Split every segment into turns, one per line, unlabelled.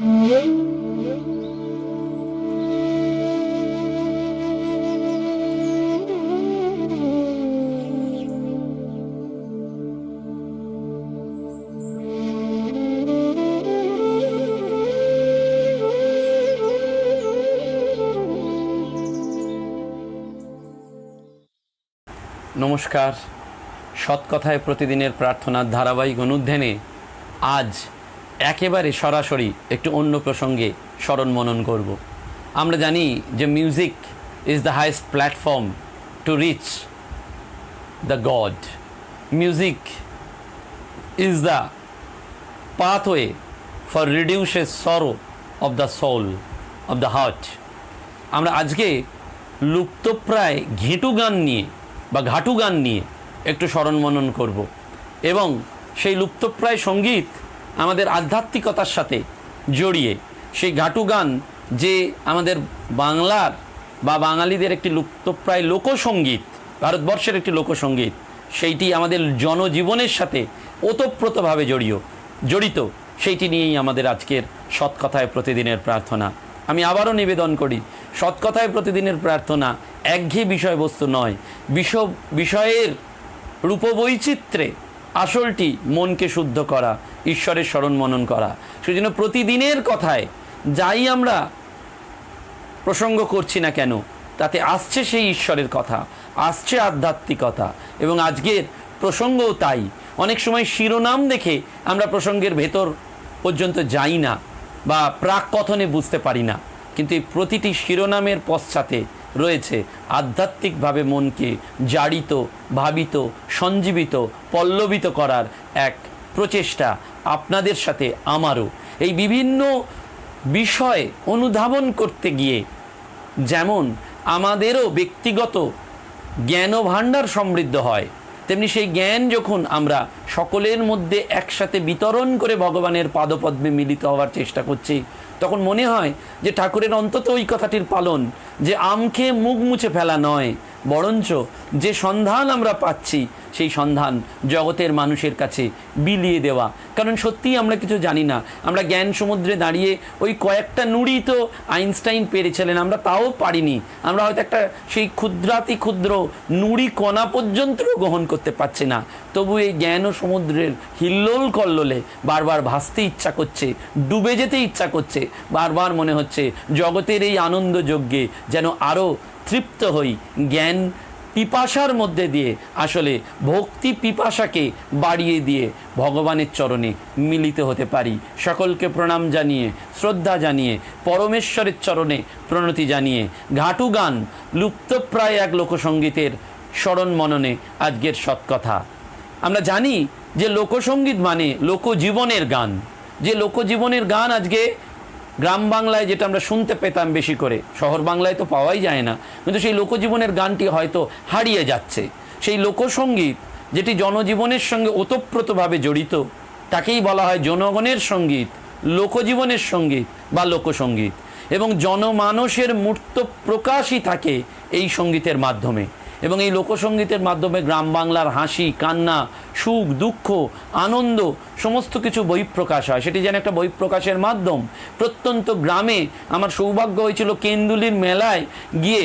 নমস্কার। সৎকথায় প্রতিদিনের প্রার্থনার ধারাবাহিক অনুধ্যানে আজ একেবারে সরাসরি একটু অন্য প্রসঙ্গে স্মরণ মনন করব। আমরা জানি যে music is the highest platform to reach the god music is the pathway for reduces sorrow of the soul of the heart আমরা আজকে লুপ্তপ্রায় ঘেঁটু গান নিয়ে বা ঘাটু গান নিয়ে একটু স্মরণ মনন করব। এবং সেই লুপ্তপ্রায় সংগীত আমাদের আধ্যাত্মিকতার সাথে জড়িয়ে সেই ঘাটু গান যে আমাদের বাংলার বা বাঙালিদের একটি লুপ্তপ্রায় লোকসঙ্গীত, ভারতবর্ষের একটি লোকসঙ্গীত, সেইটি আমাদের জনজীবনের সাথে ওতপ্রোতভাবে জড়িয়ে, জড়িত, সেইটি নিয়েই আমাদের আজকের সৎকথায় প্রতিদিনের প্রার্থনা। আমি আবারও নিবেদন করি, সৎকথায় প্রতিদিনের প্রার্থনা একঘেয়ে বিষয়বস্তু নয়, বিষ, বিষয়ের রূপবৈচিত্র্যে আসলটি মনকে শুদ্ধ করা ঈশ্বরের স্মরণ মনন করা। সেই জন্য প্রতিদিনের কথায় যাই আমরা প্রসঙ্গ করছি না কেন, তাতে আসছে সেই ঈশ্বরের কথা, আসছে আধ্যাত্মিকতা, এবং আজকের প্রসঙ্গও তাই। অনেক সময় শিরোনাম দেখে আমরা প্রসঙ্গের ভেতর পর্যন্ত যাই না, বা প্রাক কথনে বুঝতে পারি না। কিন্তু এই প্রতিটি শিরোনামের পশ্চাতে রয়েছে আধ্যাত্মিকভাবে মনকে জারিত ভাবিত, সঞ্জীবিত, পল্লবিত করার এক প্রচেষ্টা আপনাদের সাথে আমারও। এই বিভিন্ন বিষয় অনুধাবন করতে গিয়ে যেমন আমাদেরও ব্যক্তিগত জ্ঞান ভাণ্ডার সমৃদ্ধ হয়, তেমনি সেই জ্ঞান যখন আমরা সকলের মধ্যে একসাথে বিতরণ করে ভগবানের পাদপদ্মে মিলিত হওয়ার চেষ্টা করছি, তখন মনে হয় যে ঠাকুরের অন্তত ওই কথাটির পালন যে আমকে মুখ মুছে ফেলা নয় বরঞ্চ যে সন্ধান আমরা পাচ্ছি, সেই সন্ধান জগতের মানুষের কাছে বিলিয়ে দেওয়া। কারণ সত্যিই আমরা কিছু জানি না। আমরা জ্ঞান সমুদ্রে দাঁড়িয়ে ওই কয়েকটা নুড়ি তো আইনস্টাইন পেরেছিলেন, আমরা তাও পারিনি। আমরা হয়তো একটা সেই ক্ষুদ্রাতি ক্ষুদ্র নুড়ি কণা পর্যন্ত গ্রহণ করতে পারছি না। তবু এই জ্ঞান ও সমুদ্রের হিল্লোল কল্লোলে বারবার ভাসতে ইচ্ছা করছে, ডুবে যেতে ইচ্ছা করছে। বারবার মনে হচ্ছে জগতের এই আনন্দ যজ্ঞে যেন আরও তৃপ্ত হই জ্ঞান পিপাসার মধ্যে দিয়ে। আসলে ভক্তি পিপাসাকে বাড়িয়ে দিয়ে ভগবানের চরণে মিলিত হতে পারি। সকলকে প্রণাম জানিয়ে, শ্রদ্ধা জানিয়ে, পরমেশ্বরের চরণে প্রণতি জানিয়ে। ঘাটু গান, লুপ্তপ্রায় এক লোকসঙ্গীতের স্মরণ মননে আজকের সৎকথা। আমরা জানি যে লোকসঙ্গীত মানে লোকজীবনের গান। যে লোকজীবনের গান আজকে গ্রাম বাংলায় যেটা আমরা শুনতে পেতাম বেশি করে, শহর বাংলায় তো পাওয়াই যায় না, কিন্তু সেই লোকজীবনের গানটি হয়তো হারিয়ে যাচ্ছে। সেই লোকসঙ্গীত যেটি জনজীবনের সঙ্গে ওতপ্রোতভাবে জড়িত, তাকেই বলা হয় জনগণের সংগীত, লোকজীবনের সংগীত বা লোকসঙ্গীত। এবং জনমানসের মূর্ত প্রকাশই থাকে এই সঙ্গীতের মাধ্যমে। এবং এই লোকসঙ্গীতের মাধ্যমে গ্রাম বাংলার হাসি, কান্না, সুখ, দুঃখ, আনন্দ, সমস্ত কিছু বহিঃপ্রকাশ হয়। সেটি যেন একটা বহিঃপ্রকাশের মাধ্যম। প্রত্যন্ত গ্রামে আমার সৌভাগ্য হয়েছিল কেন্দুলির মেলায় গিয়ে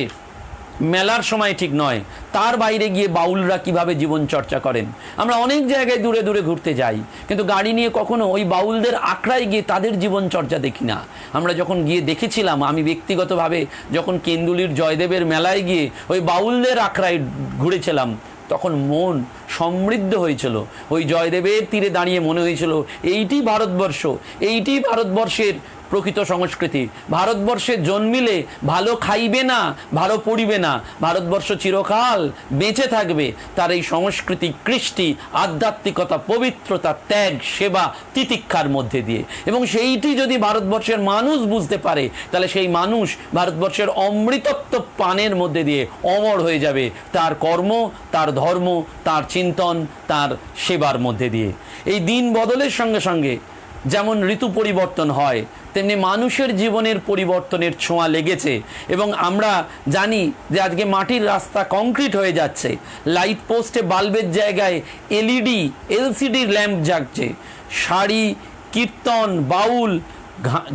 মেলার সময় ঠিক নয়, তার বাইরে গিয়ে বাউলরা কীভাবে জীবন চর্চা করেন? আমরা অনেক জায়গায় দূরে দূরে ঘুরতে যাই, কিন্তু গাড়ি নিয়ে কখনো ওই বাউলদের আঁকড়ায় গিয়ে তাদের জীবন চর্চা দেখি না। আমরা যখন গিয়ে দেখেছিলাম, আমি ব্যক্তিগতভাবে যখন কেন্দুলির জয়দেবের মেলায় গিয়ে ওই বাউলদের আঁকড়ায় ঘুরেছিলাম, তখন মন সমৃদ্ধ হয়েছিল। ওই জয়দেবের তীরে দাঁড়িয়ে মনে হয়েছিল, এইটি ভারতবর্ষ, এইটি ভারতবর্ষের প্রকৃত সংস্কৃতি। ভারতবর্ষে জন্মিলে ভালো খাইবে না, ভালো পড়িবে না। ভারতবর্ষ চিরকাল বেঁচে থাকবে। তার এই সংস্কৃতি কৃষ্টি, আধ্যাত্মিকতা, পবিত্রতা, ত্যাগ, সেবা, তিতিক্ষার মধ্যে দিয়ে। এবং সেইটি যদি ভারতবর্ষের মানুষ বুঝতে পারে, তাহলে সেই মানুষ ভারতবর্ষের অমৃতত্ব পানের মধ্যে দিয়ে অমর হয়ে যাবে। তার কর্ম, তার ধর্ম, তার চিন্তন, তার সেবার মধ্যে দিয়ে। এই দিন বদলের সঙ্গে সঙ্গে যেমন ঋতু পরিবর্তন হয়, তেমনি মানুষের জীবনের পরিবর্তনের ছোঁয়া লেগেছে। এবং আমরা জানি যে আজকে মাটির রাস্তা কংক্রিট হয়ে যাচ্ছে। লাইট পোস্টে বাল্বের জায়গায় এলইডি এলসিডি ল্যাম্প জাগছে। শাড়ি, কীর্তন, বাউল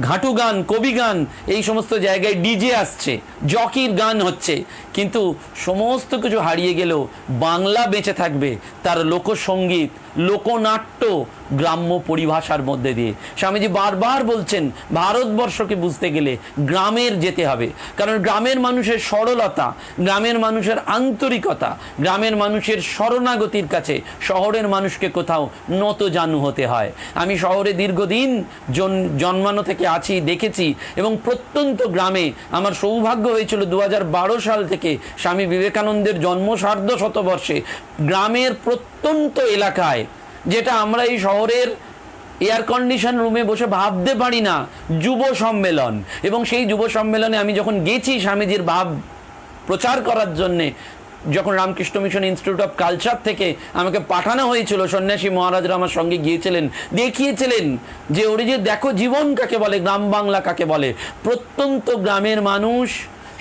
ঘাটু গান, কবি গান, এই সমস্ত জায়গায় ডিজে আসছে। জকির গান হচ্ছে। কিন্তু সমস্ত কিছু হারিয়ে গেলেও বাংলা বেঁচে থাকবে তার লোকসঙ্গীত লোকনাট্য, গ্রাম্য পরিভাষার মধ্যে দিয়ে। স্বামীজি বারবার বলছেন, ভারতবর্ষকে বুঝতে গেলে গ্রামের যেতে হবে। কারণ গ্রামের মানুষের সরলতা, গ্রামের মানুষের আন্তরিকতা, গ্রামের মানুষের শরণাগতির কাছে শহরের মানুষকে কোথাও নত জানু হতে হয়। আমি শহরে দীর্ঘদিন জন- জন্মানো থেকে আছি, দেখেছি এবং প্রত্যন্ত গ্রামে আমার সৌভাগ্য হয়েছিল দু হাজার বারো সাল থেকে স্বামী বিবেকানন্দের জন্ম সার্ধ শতবর্ষে গ্রামের প্রত্যন্ত এলাকায়, যেটা আমরা এই শহরের এয়ার কন্ডিশন রুমে বসে ভাবতে পারি না, যুব সম্মেলন। এবং সেই যুব সম্মেলনে আমি যখন গেছি স্বামীজির ভাব প্রচার করার জন্যে, যখন Ramakrishna Mission Institute of Culture থেকে আমাকে পাঠানো হয়েছিল, সন্ন্যাসী মহারাজরা আমার সঙ্গে গিয়েছিলেন, দেখিয়েছিলেন যে ওরে যে দেখো জীবন কাকে বলে, গ্রাম বাংলা কাকে বলে, প্রত্যন্ত গ্রামের মানুষ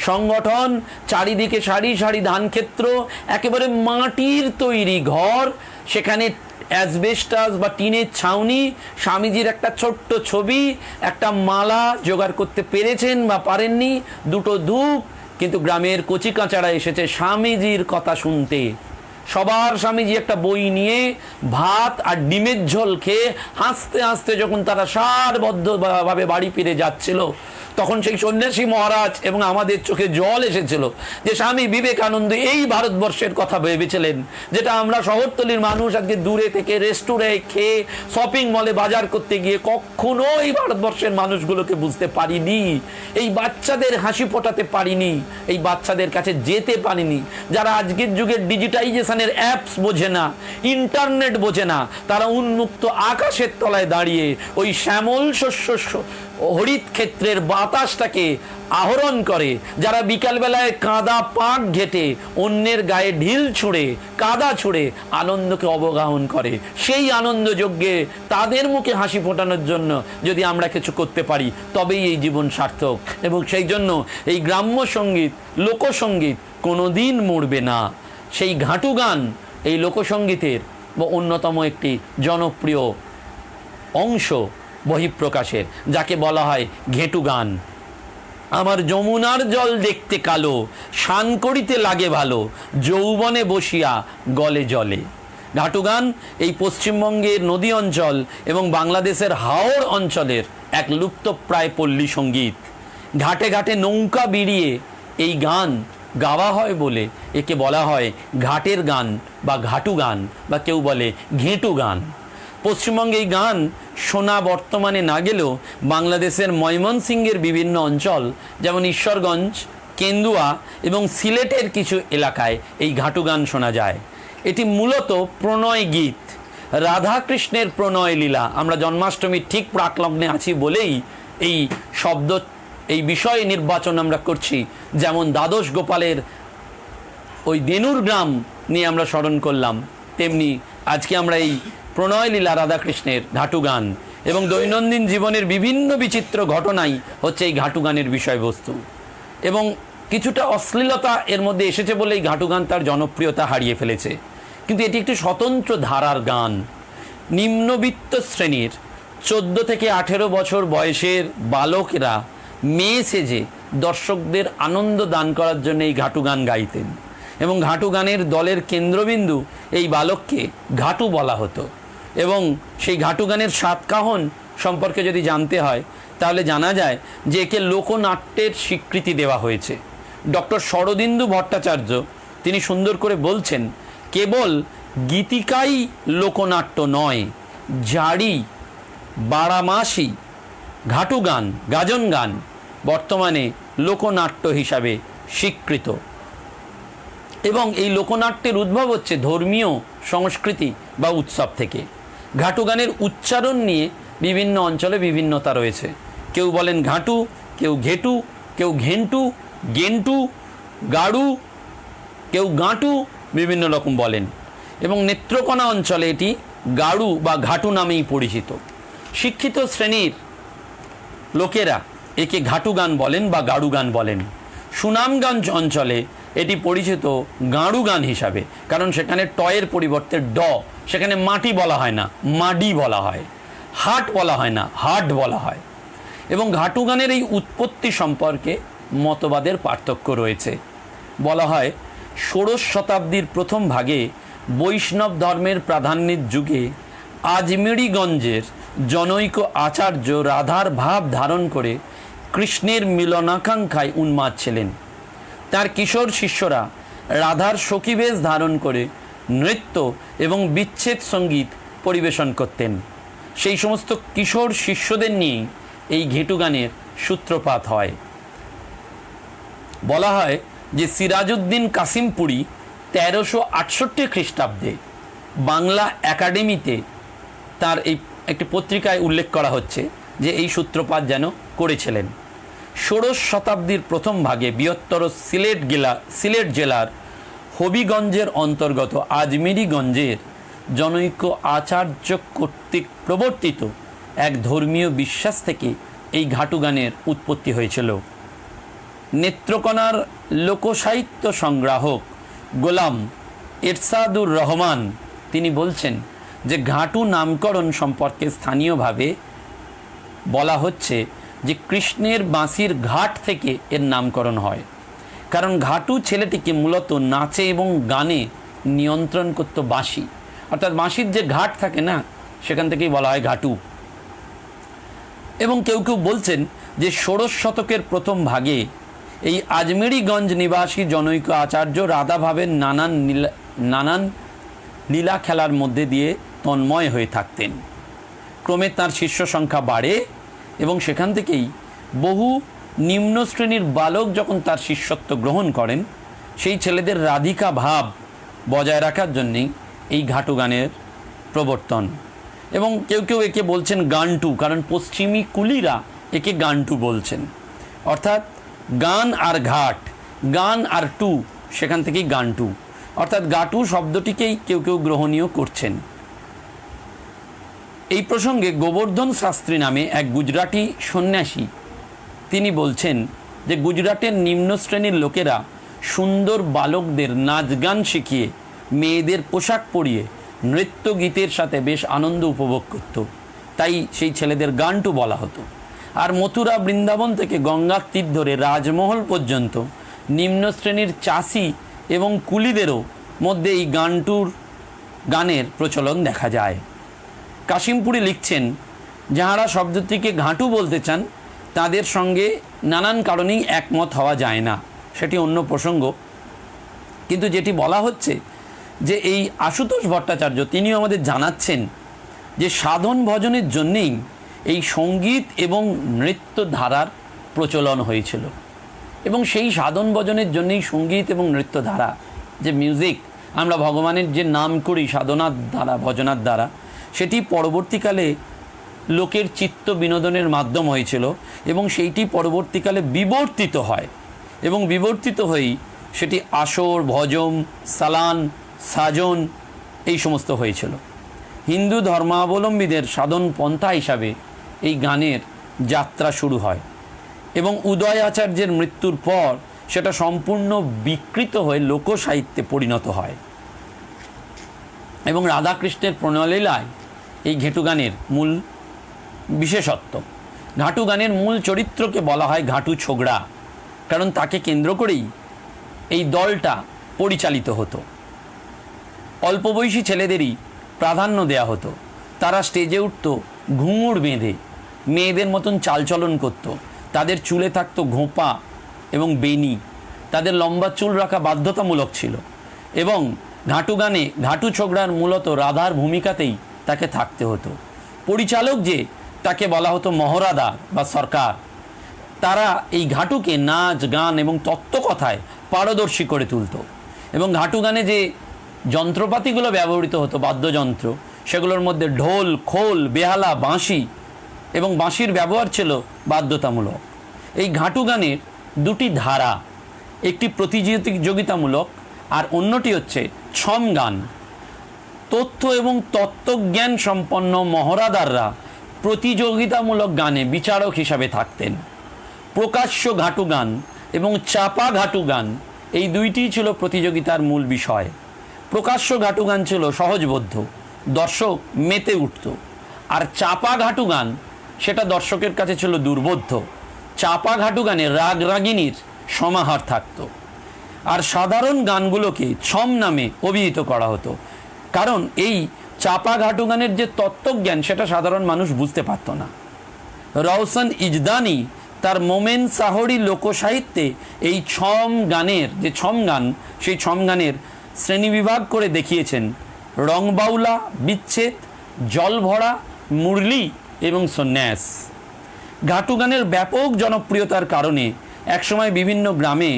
সংগঠন, চারিদিকে সারি সারি ধান ক্ষেত্র একেবারে মাটির তৈরি ঘর, সেখানে অ্যাসবেস্টাস বা টিনের ছাউনি, স্বামীজির একটা ছোট্ট ছবি, একটা মালা জোগাড় করতে পেরেছেন বা পারেননি, দুটো ধূপ, কিন্তু গ্রামের কচি কাঁচারা এসেছে স্বামীজির কথা শুনতে। সবার স্বামীজি একটা বই নিয়ে ভাত আর ডিমের ঝোল খেয়ে হাসতে হাসতে যখন তারা সারবদ্ধভাবে বাড়ি ফিরে যাচ্ছিল তখন সেই সন্ন্যাসী মহারাজ এবং আমাদের চোখে জল এসেছিল যে স্বামী বিবেকানন্দ এই ভারতবর্ষের কথা ভেবেছিলেন, যেটা আমরা শহরতলির মানুষ আজকে দূরে থেকে রেস্টুরে খেয়ে শপিং মলে বাজার করতে গিয়ে কখনো এই ভারতবর্ষের মানুষগুলোকে বুঝতে পারিনি। এই বাচ্চাদের হাসি ফোটাতে পারিনি, এই বাচ্চাদের কাছে যেতে পারিনি। যারা আজকের যুগের ডিজিটাইজেশনের অ্যাপস বোঝে না ইন্টারনেট বোঝে না, তারা উন্মুক্ত আকাশের তলায় দাঁড়িয়ে ওই শ্যামল শস্য হরিত ক্ষেত্রের বাতাসটাকে আহরণ করে, যারা বিকালবেলায় কাদা পাক ঘেটে, অন্যের গায়ে ঢিল ছুঁড়ে, কাদা ছুঁড়ে আনন্দকে অবগাহন করে। সেই আনন্দ যজ্ঞে তাদের মুখে হাসি ফোটানোর জন্য যদি আমরা কিছু করতে পারি, তবেই এই জীবন সার্থক। এবং সেই জন্য এই গ্রাম্য সংগীত, লোকসঙ্গীত কোনোদিন মরবে না। সেই ঘাটু গান এই লোকসঙ্গীতের অন্যতম একটি জনপ্রিয় অংশ। বহিঃপ্রকাশের, যাকে বলা হয় ঘেটু গান। আমার যমুনার জল দেখতে কালো শান করিতে লাগে ভালো, যৌবনে বসিয়া গলে জলে। ঘাটুগান এই পশ্চিমবঙ্গের নদী অঞ্চল এবং বাংলাদেশের হাওড় অঞ্চলের এক লুপ্তপ্রায় পল্লী সংগীত। ঘাটে ঘাটে নৌকা বিড়িয়ে এই গান গাওয়া হয় বলে একে বলা হয় ঘাটের গান বা ঘাটু গান বা কেউ বলে ঘেঁটু গান। পশ্চিমবঙ্গে এই গান শোনা বর্তমানে না গেলেও বাংলাদেশের ময়মনসিংহের বিভিন্ন অঞ্চল, যেমন ঈশ্বরগঞ্জ, কেন্দুয়া এবং সিলেটের কিছু এলাকায় এই ঘাটু গান শোনা যায়। এটি মূলত প্রণয় গীত, রাধাকৃষ্ণের প্রণয় লীলা। আমরা জন্মাষ্টমীর ঠিক প্রাকলগ্নে আছি বলেই এই শব্দ, এই বিষয়ে নির্বাচন আমরা করছি। যেমন দ্বাদশ গোপালের ওই দেনুর গ্রাম নিয়ে আমরা স্মরণ করলাম, তেমনি আজকে আমরা এই প্রণয় লীলা রাধাকৃষ্ণের ঘাটু গান এবং দৈনন্দিন জীবনের বিভিন্ন বিচিত্র ঘটনাই হচ্ছে এই ঘাটু গানের বিষয়বস্তু। এবং কিছুটা অশ্লীলতা এর মধ্যে এসেছে বলে এই ঘাটু গান তার জনপ্রিয়তা হারিয়ে ফেলেছে। কিন্তু এটি একটি স্বতন্ত্র ধারার গান। নিম্নবিত্ত শ্রেণির চোদ্দ থেকে আঠেরো বছর বয়সের বালকেরা মেয়ে সেজে দর্শকদের আনন্দ দান করার জন্য এই ঘাটু গান গাইতেন। এবং ঘাটু গানের দলের কেন্দ্রবিন্দু এই বালককে ঘাটু বলা হতো। এবং সেই ঘাটু গানের সাতকাহন সম্পর্কে যদি জানতে হয়, তাহলে জানা যায় যে একে লোকনাট্যের স্বীকৃতি দেওয়া হয়েছে। ডক্টর শরদিন্দু ভট্টাচার্য তিনি সুন্দর করে বলছেন, কেবল গীতিকাই লোকনাট্য নয় জারি বারামাসি ঘাটু গান গাজন গান বর্তমানে লোকনাট্য হিসাবে স্বীকৃত। এবং এই লোকনাট্যের উদ্ভব হচ্ছে ধর্মীয় সংস্কৃতি বা উৎসব থেকে। ঘাটু গানের উচ্চারণ নিয়ে বিভিন্ন অঞ্চলে বিভিন্নতা রয়েছে। কেউ বলেন ঘাটু, কেউ ঘেটু, কেউ ঘেন্টু, গেন্টু, গাড়ু, কেউ গাঁটু, বিভিন্ন রকম বলেন। এবং নেত্রকোনা অঞ্চলে এটি গাড়ু বা ঘাটু নামেই পরিচিত। শিক্ষিত শ্রেণির লোকেরা একে ঘাটু গান বলেন বা গাড়ু গান বলেন। সুনামগঞ্জ অঞ্চলে এটি পরিচিত গাঁড়ু গান হিসাবে, কারণ সেখানে টয়ের পরিবর্তে ড, সেখানে মাটি বলা হয় না, মাডি বলা হয়, হাট বলা হয় না, হাট বলা হয়। এবং ঘাটু গানের এই উৎপত্তি সম্পর্কে মতবাদের পার্থক্য রয়েছে। বলা হয়, ষোড়শ শতাব্দীর প্রথম ভাগে বৈষ্ণব ধর্মের প্রাধান্যের যুগে আজমেরিগঞ্জের জনৈক আচার্য রাধার ভাব ধারণ করে কৃষ্ণের মিলনাকাঙ্ক্ষায় উন্মাদ ছিলেন। তার কিশোর শিষ্যরা রাধার সখীবেশ ধারণ করে নৃত্য এবং বিচ্ছেদ সংগীত পরিবেশন করতেন। সেই সমস্ত কিশোর শিষ্যদের নিয়ে এই ঘেটু গানের সূত্রপাত হয়। বলা হয় যে সিরাজউদ্দিন কাসিমপুরি তেরোশো আটষট্টি খ্রিস্টাব্দে বাংলা একাডেমিতে তার এই একটি পত্রিকায় উল্লেখ করা হচ্ছে যে এই সূত্রপাত যেন করেছিলেন। ষোড়শ শতাব্দীর প্রথম ভাগে বৃহত্তর সিলেট গেলা, সিলেট জেলার হবিগঞ্জের অন্তর্গত আজমেরিগঞ্জের জনৈক আচার্য কর্তৃক প্রবর্তিত এক ধর্মীয় বিশ্বাস থেকে এই ঘাটু গানের উৎপত্তি হয়েছিল। নেত্রকোনার লোকসাহিত্য সংগ্রাহক গোলাম এরশাদুর রহমান তিনি বলছেন যে ঘাটু নামকরণ সম্পর্কে স্থানীয়ভাবে বলা হচ্ছে যে কৃষ্ণের বাঁশির ঘাট থেকে এর নামকরণ হয়। কারণ ঘাটু ছেলেটিকে মূলত নাচে এবং গানে নিয়ন্ত্রণ করত বাঁশি। অর্থাৎ বাঁশির যে ঘাট থাকে না, সেখান থেকেই বলা হয় ঘাটু। এবং কেউ কেউ বলছেন যে ষোড়শ শতকের প্রথম ভাগে এই আজমেরিগঞ্জ নিবাসী জনৈক আচার্য রাধাভাবের নানান নীলা, নানান লীলা খেলার মধ্যে দিয়ে তন্ময় হয়ে থাকতেন। ক্রমে তার শিষ্য সংখ্যা বাড়ে। এবং সেখান থেকেই বহু নিম্ন শ্রেণির বালক যখন তার শিষ্যত্ব গ্রহণ করেন, সেই ছেলেদের রাধিকা ভাব বজায় রাখার জন্যেই এই ঘাটু গানের প্রবর্তন। এবং কেউ কেউ একে বলছেন গানটু, কারণ পশ্চিমী কুলিরা একে গানটু বলছেন। অর্থাৎ গান আর ঘাট, গান আর টু, সেখান থেকেই গানটু। অর্থাৎ গাটু শব্দটিকেই কেউ কেউ গ্রহণীয় করছেন। এই প্রসঙ্গে গোবর্ধন শাস্ত্রী নামে এক গুজরাটি সন্ন্যাসী, তিনি বলছেন যে গুজরাটের নিম্ন শ্রেণির লোকেরা সুন্দর বালকদের নাচ গান শিখিয়ে মেয়েদের পোশাক পরিয়ে নৃত্য গীতের সাথে বেশ আনন্দ উপভোগ করত। তাই সেই ছেলেদের গানটু বলা হতো। আর মথুরা বৃন্দাবন থেকে গঙ্গার তীর ধরে রাজমহল পর্যন্ত নিম্ন শ্রেণির চাষি এবং কুলিদেরও মধ্যে এই গানটুর, গানের প্রচলন দেখা যায়। কাশিমপুরি লিখছেন, যাহারা শব্দটিকে ঘাঁটু বলতে চান, তাদের সঙ্গে নানান কারণেই একমত হওয়া যায় না। সেটি অন্য প্রসঙ্গ। কিন্তু যেটি বলা হচ্ছে যে এই আশুতোষ ভট্টাচার্য, তিনিও আমাদের জানাচ্ছেন যে সাধন ভজনের জন্যেই এই সংগীত এবং নৃত্য ধারার প্রচলন হয়েছিল। এবং সেই সাধন ভজনের জন্যেই সংগীত এবং নৃত্য ধারা যে মিউজিক, আমরা ভগবানের যে নাম করি সাধনার দ্বারা, ভজনার দ্বারা সেটি পরবর্তীকালে লোকের চিত্ত বিনোদনের মাধ্যম হয়েছিল এবং সেইটি পরবর্তীকালে বিবর্তিত হয় এবং বিবর্তিত হয়েই সেটি আসর, ভজম, সালান, সাজন এই সমস্ত হয়েছিল। হিন্দু ধর্মাবলম্বীদের সাধন পন্থা হিসাবে এই গানের যাত্রা শুরু হয় এবং উদয় আচার্যের মৃত্যুর পর সেটা সম্পূর্ণ বিকৃত হয়ে লোকসাহিত্যে পরিণত হয় এবং রাধাকৃষ্ণের প্রণলীলায় এই ঘেটু গানের মূল বিশেষত্ব। ঘাটু গানের মূল চরিত্রকে বলা হয় ঘাটু ছোগড়া, কারণ তাকে কেন্দ্র করেই এই দলটা পরিচালিত হতো। অল্প বয়সী ছেলেদেরই প্রাধান্য দেয়া হতো। তারা স্টেজে উঠত, ঘুঙুর বেঁধে, মেয়েদের মতন চালচলন করত। তাদের চুলে থাকতো ঘোপা এবং বেনি তাদের লম্বা চুল রাখা বাধ্যতামূলক ছিল। এবং ঘাটু গানে ঘাটু ছোকরার মূলত রাধার ভূমিকাতেই তাকে থাকতে হতো। পরিচালক যে, তাকে বলা হতো মহরাদা বা সরকার। তারা এই ঘাটুকে নাচ, গান এবং তত্ত্বকথায় পারদর্শী করে তুলত এবং ঘাটু গানে যে যন্ত্রপাতিগুলো ব্যবহৃত হতো, বাদ্যযন্ত্র, সেগুলোর মধ্যে ঢোল, খোল, বেহালা, বাঁশি এবং বাঁশির ব্যবহার ছিল বাধ্যতামূলক। এই ঘাটু গানের দুটি ধারা, একটি প্রতিযোগিতামূলক আর অন্যটি হচ্ছে ছম গান। তথ্য এবং তত্ত্বজ্ঞান সম্পন্ন মহরাদাররা প্রতিযোগিতামূলক গানে বিচারক হিসাবে থাকতেন। প্রকাশ্য ঘাটু গান এবং চাপা ঘাটু গান এই দুইটিই ছিল প্রতিযোগিতার মূল বিষয়। প্রকাশ্য ঘাটু গান ছিল সহজবোধ্য, দর্শক মেতে উঠত। আর চাপা ঘাটু গান, সেটা দর্শকের কাছে ছিল দুর্বোধ্য। চাপা ঘাটু গানে রাগ রাগিনীর সমাহার থাকত। আর সাধারণ গানগুলোকে ছম নামে অভিহিত করা হতো। কারণ এই চাপা ঘাটুগানের যে তত্ত্বজ্ঞান, সেটা সাধারণ মানুষ বুঝতে পারত না। রওশন ইজদানি তার মোমেন সাহরি লোকসাহিত্যে এই ছম গানের, যে ছম গান, সেই ছম গানের শ্রেণীবিভাগ করে দেখিয়েছেন রংবাউলা, বিচ্ছেদ, জলভরা, মুরলি এবং সন্ন্যাস। ঘাটু গানের ব্যাপক জনপ্রিয়তার কারণে একসময় বিভিন্ন গ্রামে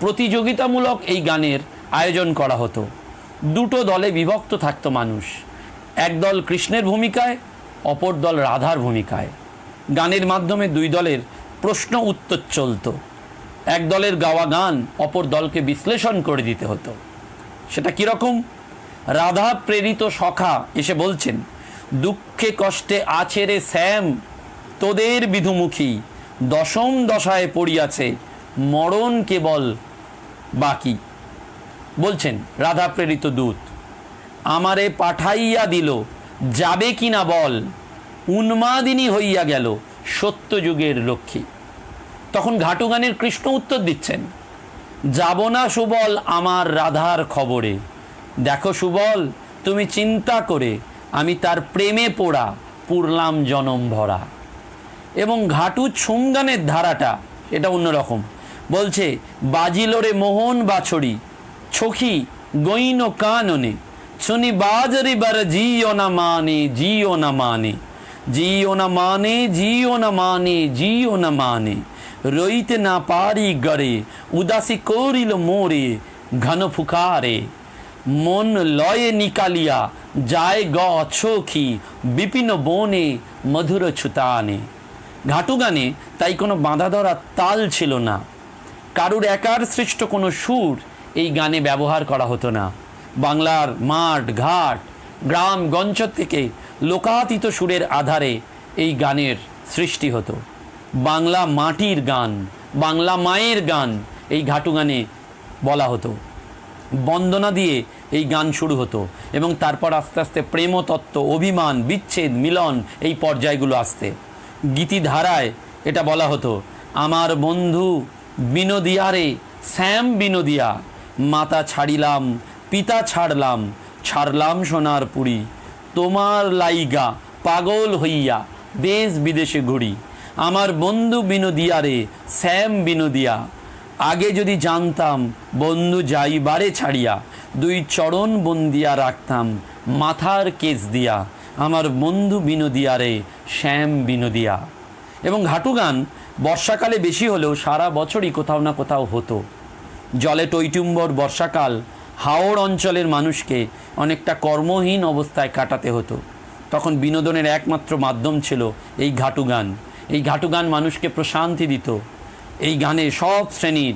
প্রতিযোগিতামূলক এই গানের আয়োজন করা হতো। দুটো দলে বিভক্ত থাকত মানুষ। এক দল কৃষ্ণের ভূমিকায়, অপর দল রাধার ভূমিকায়। গানের মাধ্যমে দুই দলের প্রশ্ন উত্তর চলতো। এক দলের গাওয়া গান অপর দলকে বিশ্লেষণ করে দিতে হতো। সেটা কীরকম? রাধা প্রেরিত সখা এসে বলছেন, দুঃখে কষ্টে আছে রে শ্যাম, তোদের বিধুমুখী। দশম দশায় পড়িয়াছে, মরণ কেবল বাকি। বলছেন, রাধা প্রেরিত দূত, আমারে পাঠাইয়া দিল, যাবে কিনা বল? উন্মাদিনী হইয়া গেল সত্যযুগের লক্ষ্মী তখন ঘাটুগানের কৃষ্ণ উত্তর দিচ্ছেন, যাব না সুবল আমার রাধার খবরে। দেখো সুবল, তুমি চিন্তা করে, আমি তার প্রেমে পোড়া পুরলাম জনম ভরা। এবং ঘাটু ছুঙ্গানের ধারাটা এটা অন্যরকম, বলছে, বাজিলোরে মোহন বাছড়ি ছখি গৈন কাননে, শুনি বাজারি বার জিও না মানে জিও না মানে। জিও না মানে জিও না মানে জিও না মানে। রইতে না পারি গড়ে, উদাসী করিল মোরে, ঘন ফুকারে। মন লয়ে নিকালিয়া, যায় গ অছোখি বিপিন বনে, মধুর ছুতানে। ঘাটু গানে তাই কোনো বাঁধা ধরা তাল ছিল না। কারুর একার সৃষ্ট কোনো সুর এই গানে ব্যবহার করা হতো না। বাংলার মাঠ, ঘাট, গ্রাম, গঞ্জ থেকে লোকাতীত সুরের আধারে এই গানের সৃষ্টি হতো। বাংলা মাটির গান, বাংলা মায়ের গান এই ঘাটু গানে বলা হতো। বন্দনা দিয়ে এই গান শুরু হতো এবং তারপর আস্তে আস্তে প্রেমতত্ত্ব অভিমান, বিচ্ছেদ, মিলন এই পর্যায়গুলো আসতে। গীতিধারায় এটা বলা হতো, আমার বন্ধু বিনোদিয়ারে, শ্যাম বিনোদিয়া মাতা ছাড়িলাম, পিতা ছাড়লাম ছাড়লাম সোনার পুরী। তোমার লাইগা পাগল হইয়া দেশ বিদেশে ঘুরি। আমার বন্ধু বিনোদিয়ারে, শ্যাম বিনোদিয়া। আগে যদি জানতাম, বন্ধু যাইবারে ছাড়িয়া, দুই চরণ বন্দিয়া রাখতাম, মাথার কেস দিয়া। আমার বন্ধু বিনোদিয়ারে, শ্যাম বিনোদিয়া। এবং ঘাটু গান, বর্ষাকালে বেশি হলেও সারা বছরই কোথাও না কোথাও হতো। জলে টৈটুম্বর বর্ষাকাল হাওড় অঞ্চলের মানুষকে অনেকটা কর্মহীন অবস্থায় কাটাতে হতো। তখন বিনোদনের একমাত্র মাধ্যম ছিল এই ঘাটু গান। এই ঘাটু গান মানুষকে প্রশান্তি দিত। এই গানে সব শ্রেণির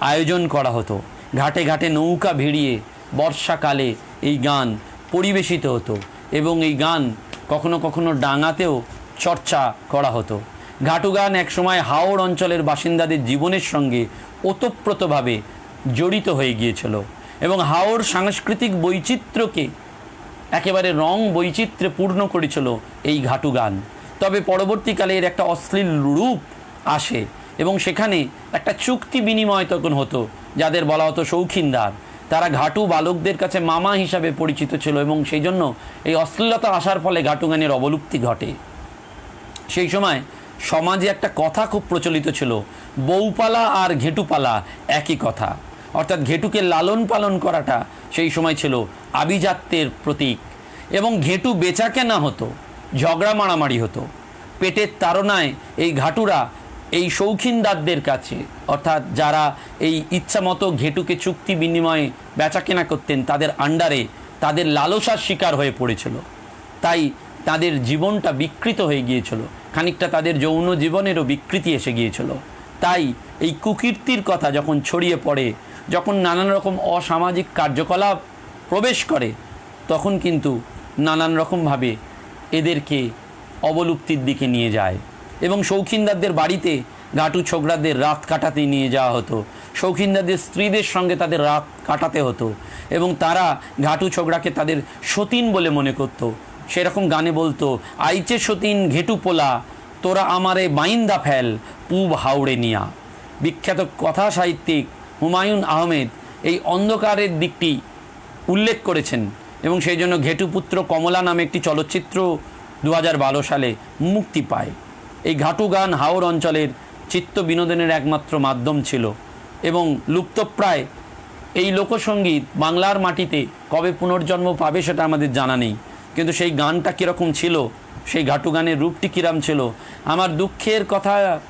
আয়োজন করা হতো। ঘাটে ঘাটে নৌকা ভিড়িয়ে বর্ষাকালে এই গান পরিবেশিত হতো এবং এই গান কখনো কখনো ডাঙাতেও চর্চা করা হতো। ঘাটু গান একসময় হাওড় অঞ্চলের বাসিন্দাদের জীবনের সঙ্গে ওতপ্রোতভাবে জড়িত হয়ে গিয়েছিল এবং হাওড় সাংস্কৃতিক বৈচিত্র্যকে একেবারে রং বৈচিত্র্যে পূর্ণ করেছিল এই ঘাটু গান। তবে পরবর্তীকালে এর একটা অশ্লীল রূপ আসে এবং সেখানে একটা চুক্তি বিনিময় তখন হতো, যাদের বলা হতো শৌখিনদার। তারা ঘাটু বালকদের কাছে মামা হিসাবে পরিচিত ছিল এবং সেই জন্য এই অশ্লীলতা আসার ফলে ঘাটু গানের অবলুপ্তি ঘটে। সেই সময় সমাজে একটা কথা খুব প্রচলিত ছিল, বউপালা আর ঘেটুপালা একই কথা। অর্থাৎ ঘেটুকে লালন পালন করাটা সেই সময় ছিল আভিজাত্যের প্রতীক এবং ঘেটু বেচা কেনা হতো, ঝগড়া মারামারি হতো। পেটের তাড়নায় এই ঘাটুরা এই শৌখিন শৌখিনদারদের কাছে, অর্থাৎ যারা এই ইচ্ছা মতো ঘেটুকে চুক্তি বিনিময়ে বেচা কেনা করতেন, তাদের আন্ডারে তাদের লালসার শিকার হয়ে পড়েছিল। তাই তাদের জীবনটা বিকৃত হয়ে গিয়েছিল। খানিকটা তাদের যৌন জীবনেরও বিকৃতি এসে গিয়েছিল। তাই এই কুকীর্তির কথা যখন ছড়িয়ে পড়ে, যখন নানান রকম অসামাজিক কার্যকলাপ প্রবেশ করে, তখন কিন্তু নানান রকমভাবে এদেরকে অবলুপ্তির দিকে নিয়ে যায় এবং শৌখিনদারদের বাড়িতে ঘাটু ছোকরাদের রাত কাটাতে নিয়ে যাওয়া হতো, শৌখিনদারদের স্ত্রীদের সঙ্গে তাদের রাত কাটাতে হতো এবং তারা ঘাটু ছোকরাকে তাদের সতীন বলে মনে করতো। সেরকম গানে বলতো, আইচে সতীন ঘেটু পোলা, তোরা আমারে বাইন্দা ফেল, পুব হাওড়ে নিয়া। বিখ্যাত কথা সাহিত্যিক হুমায়ুন আহমেদ এই অন্ধকারের দিকটি উল্লেখ করেছেন এবং সেই জন্য ঘেটুপুত্র কমলা নামে একটি চলচ্চিত্র দু হাজার বারো সালে মুক্তি পায়। এই ঘাটু গান হাওর অঞ্চলের চিত্ত বিনোদনের একমাত্র মাধ্যম ছিল এবং লুপ্তপ্রায় এই লোকসঙ্গীত বাংলার মাটিতে কবে পুনর্জন্ম পাবে সেটা আমাদের জানা নেই। কিন্তু সেই গানটা কীরকম ছিল? সেই ঘাটু গানের রূপটি কিরাম ছিল? আমার দুঃখের কথা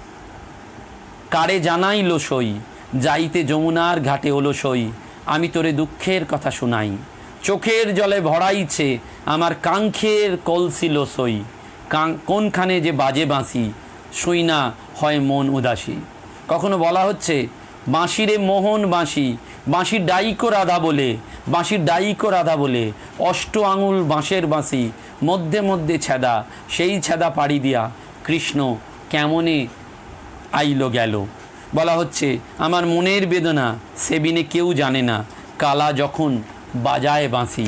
কারে জানাইলো সই? যাইতে যমুনার ঘাটে হলো সই। আমি তোরে দুঃখের কথা শুনাই। চোখের জলে ভরাইছে, আমার কাঙ্ক্ষের কলসিল সই। কোনখানে যে বাজে বাঁশি? শুই না, হয় মন উদাসী। কখনো বলা হচ্ছে বাঁশিরে মোহন বাঁশি, বাঁশির ডাইকো রাধা বলে, বাঁশির ডাইকো রাধা বলে, অষ্ট আঙুল বাঁশের বাঁশি, মধ্যে মধ্যে ছেদা, সেই ছেদা পাড়ি দিয়া কৃষ্ণ কেমনে আইলো গেল? বলা হচ্ছে, আমার মনের বেদনা সেবিনে কেউ জানে না, কালা যখন বাজায় বাঁশি।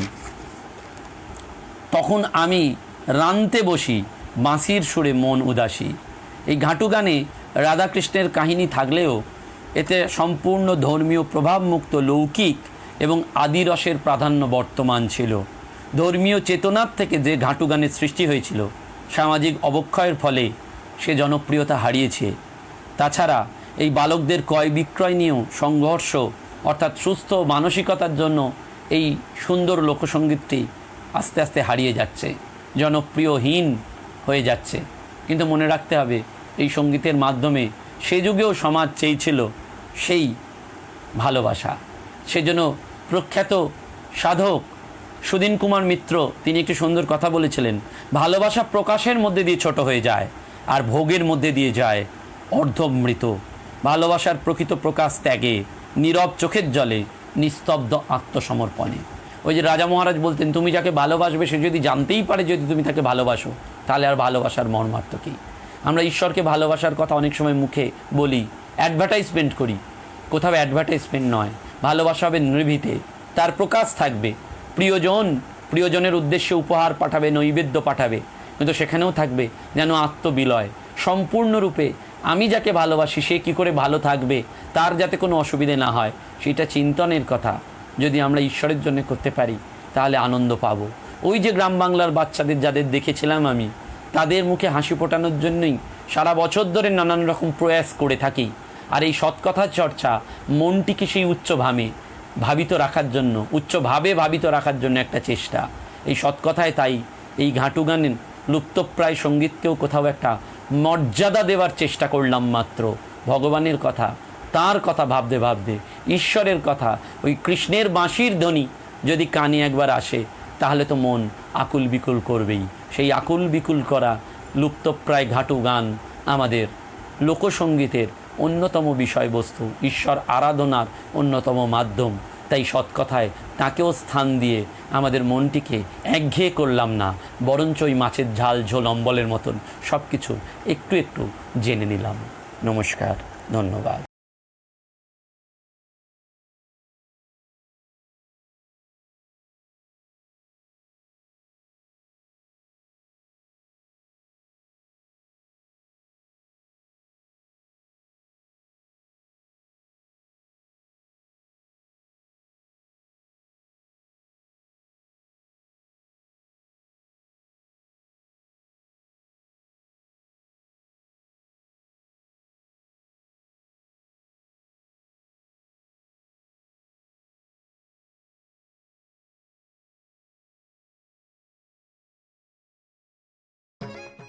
তখন আমি রানতে বসি, বাঁশির সুরে মন উদাসী। এই ঘাটু গানে রাধাকৃষ্ণের কাহিনী থাকলেও এতে সম্পূর্ণ ধর্মীয় প্রভাবমুক্ত লৌকিক এবং আদিরসের প্রাধান্য বর্তমান ছিল। ধর্মীয় চেতনার থেকে যে ঘাটু গানের সৃষ্টি হয়েছিল, সামাজিক অবক্ষয়ের ফলে সে জনপ্রিয়তা হারিয়েছে। তাছাড়া এই বালকদের ক্রয় বিক্রয় নিয়েও সংঘর্ষ, অর্থাৎ সুস্থ মানসিকতার জন্য এই সুন্দর লোকসঙ্গীতটি আস্তে আস্তে হারিয়ে যাচ্ছে, জনপ্রিয়হীন হয়ে যাচ্ছে। কিন্তু মনে রাখতে হবে, এই সঙ্গীতের মাধ্যমে সে যুগেও সমাজ চেয়েছিল সেই ভালোবাসা। সেজন্য প্রখ্যাত সাধক সুদিন কুমার মিত্র তিনি একটি সুন্দর কথা বলেছিলেন, ভালোবাসা প্রকাশের মধ্যে দিয়ে ছোট হয়ে যায় আর ভোগের মধ্যে দিয়ে যায় অর্ধমৃত। ভালোবাসার প্রকৃত প্রকাশ ত্যাগে, নীরব চোখের জলে, নিস্তব্ধ আত্মসমর্পণে। ওই যে রাজা মহারাজ বলতেন, তুমি যাকে ভালোবাসবে, সে যদি জানতেই পারে যদি তুমি তাকে ভালোবাসো, তাহলে আর ভালোবাসার মর্মার্থ কী? আমরা ঈশ্বরকে ভালোবাসার কথা অনেক সময় মুখে বলি অ্যাডভার্টাইজমেন্ট করি। কোথাও অ্যাডভার্টাইজমেন্ট নয়, ভালোবাসা হবে নির্ভীতে, তার প্রকাশ থাকবে। প্রিয়জন, প্রিয়জনের উদ্দেশ্যে উপহার পাঠাবে, নৈবেদ্য পাঠাবে, কিন্তু সেখানেও থাকবে যেন আত্মবিলয়। সম্পূর্ণরূপে, আমি যাকে ভালোবাসি, সে কী করে ভালো থাকবে, তার যাতে কোনো অসুবিধে না হয়, সেটা চিন্তনের কথা। যদি আমরা ঈশ্বরের জন্য করতে পারি, তাহলে আনন্দ পাব। ওই যে গ্রাম বাংলার বাচ্চাদের যাদের দেখেছিলাম আমি, তাদের মুখে হাসি ফোটানোর জন্যই সারা বছর ধরে নানান রকম প্রয়াস করে থাকি। আর এই সৎকথার চর্চা মনটিকে সেই উচ্চ ভামে ভাবিত রাখার জন্য উচ্চভাবে ভাবিত রাখার জন্য একটা চেষ্টা। এই সৎকথায় তাই এই ঘাটু গানের লুপ্তপ্রায় সঙ্গীতকেও কোথাও একটা মর্যাদা দেওয়ার চেষ্টা করলাম মাত্র। ভগবানের কথা, তার কথা ভাবতে ভাবতে, ঈশ্বরের কথা, ওই কৃষ্ণের বাঁশির ধ্বনি যদি কানে একবার আসে, তাহলে তো মন আকুল বিকুল করবেই। সেই আকুল বিকুল করা লুপ্তপ্রায় ঘাটু গান আমাদের লোকসঙ্গীতের অন্যতম বিষয়বস্তু, ঈশ্বর আরাধনার অন্যতম মাধ্যম। তাই সৎকথায় তাকেও স্থান দিয়ে আমাদের মনটিকে একঘেয়ে করলাম না, বরঞ্চ ওই মাছের ঝাল, ঝোল, অম্বলের মতন সব কিছু একটু একটু জেনে নিলাম। নমস্কার, ধন্যবাদ।